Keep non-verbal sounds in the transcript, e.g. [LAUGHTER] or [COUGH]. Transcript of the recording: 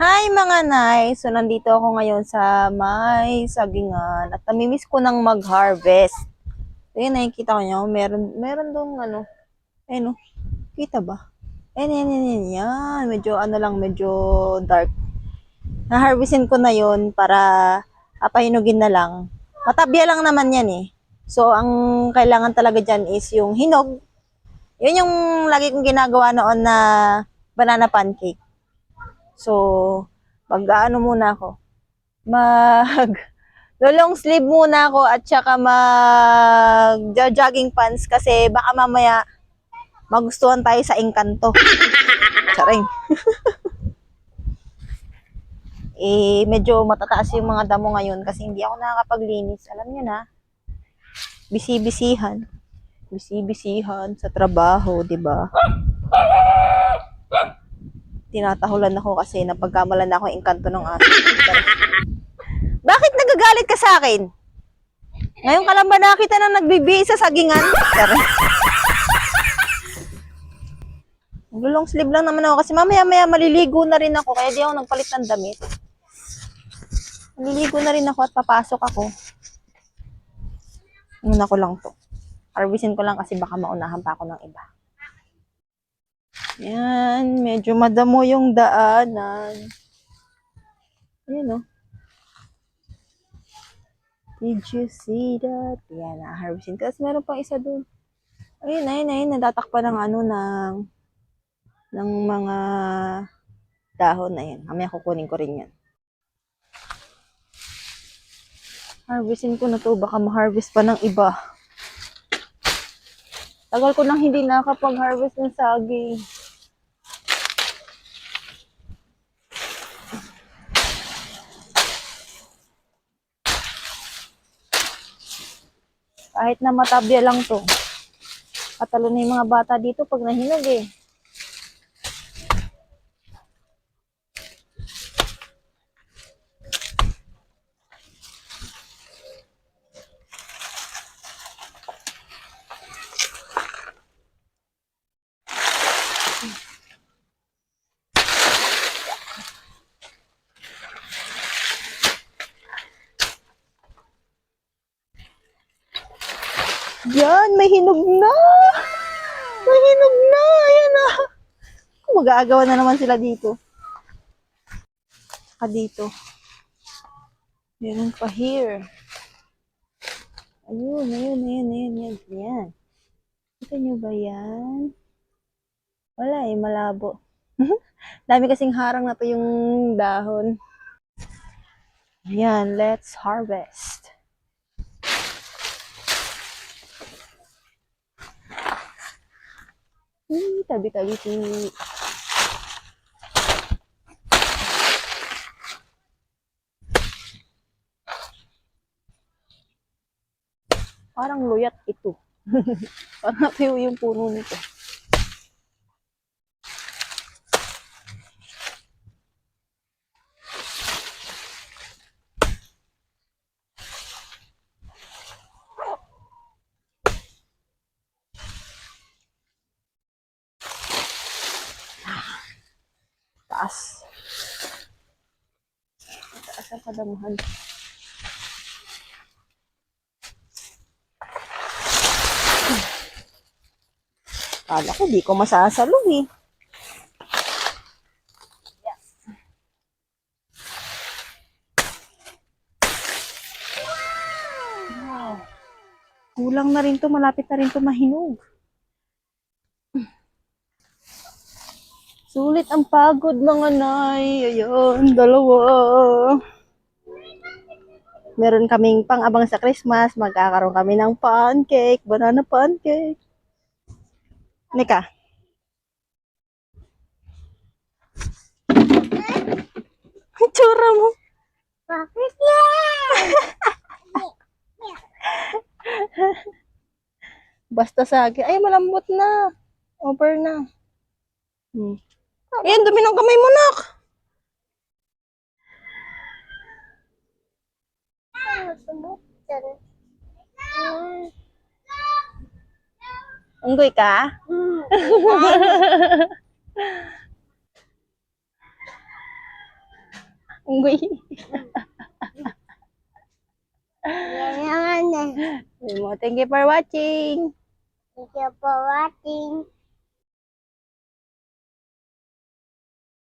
Hi mga nay! So nandito ako ngayon sa may sagingan at namimiss ko nang mag-harvest. Ayun, nakikita ko nyo, meron, meron dong ano, ayun o, kita ba? Ayun, yan, yan, yan, yan. Medyo ano lang, medyo dark. Na-harvestin ko na yon para apahinugin na lang. Matabya lang naman yan eh. So, ang kailangan talaga dyan is yung hinog. Yun yung lagi kong ginagawa noon na banana pancake. So, mag ano muna ako. Mag [LAUGHS] long sleeve muna ako at saka mag jogging pants kasi baka mamaya magustuhan tayo sa engkanto. [LAUGHS] Charing. [LAUGHS] eh, medyo matataas yung mga damo ngayon kasi hindi ako nakakapaglinis. Alam niyo na, bisi-bisihan. Bisi-bisihan sa trabaho, di ba? Tinatahulan ako kasi napagkamalan na ako ng engkanto ng aso. [LAUGHS] Bakit nagagalit ka sa akin? Ngayon ka lang ba nakita na nagbibi sa sagingan? [LAUGHS] Long sleeve lang naman ako kasi mamaya maya maliligo na rin ako kaya di ako nagpalit ng damit. Maliligo na rin ako at papasok ako. Muna ko lang to. Harvestin ko lang kasi baka maunahan pa ako ng iba. Yan, medyo madamo yung daanan. Ayan o. Did you see that? Yan, na-harvestin. Tapos meron pang isa dun. Ayun, ayun, ayun. Natatakpan ng ano, ng, ng mga dahon na yan. Mamaya kukunin ko rin yan. Harvestin ko na to. Baka ma-harvest pa ng iba. Tagal ko nang hindi nakapag-harvest ng saging. Kahit na matabya lang to. Patalo na yung mga bata dito pag nahinog eh. Yan, may hinog na. May hinog na. Ayan na. Mag-aagawan na naman sila dito. Saka dito. Meron pa here. Ayun, ayun, ayun, ayun, ayun. Yan. Kita nyo ba yan? Wala eh, malabo. [LAUGHS] Dami kasing harang na to yung dahon. Yan, let's harvest. Hmm, tabi-tabi si... Parang luyat ito. [LAUGHS] Parang yung puno nito. Taas. Taas ang kadamuhan. Kala ko di ko masasalo eh. Wow. Kulang na rin to, malapit na rin to mahinog. Sulit ang pagod mga nay. Ayun, dalawa. Meron kaming pang-abang sa Christmas. Magkakaroon kami ng pancake, banana pancake. Nika. Ang tsura mo. Bakit? [LAUGHS] Basta sa akin. Ay, malambot na. Over na. Hmm. Ayan, dumi ng kamay mo, nak. Unggoy ka? Hmm. Unggoy. Eh. Thank you for watching. Thank you for watching.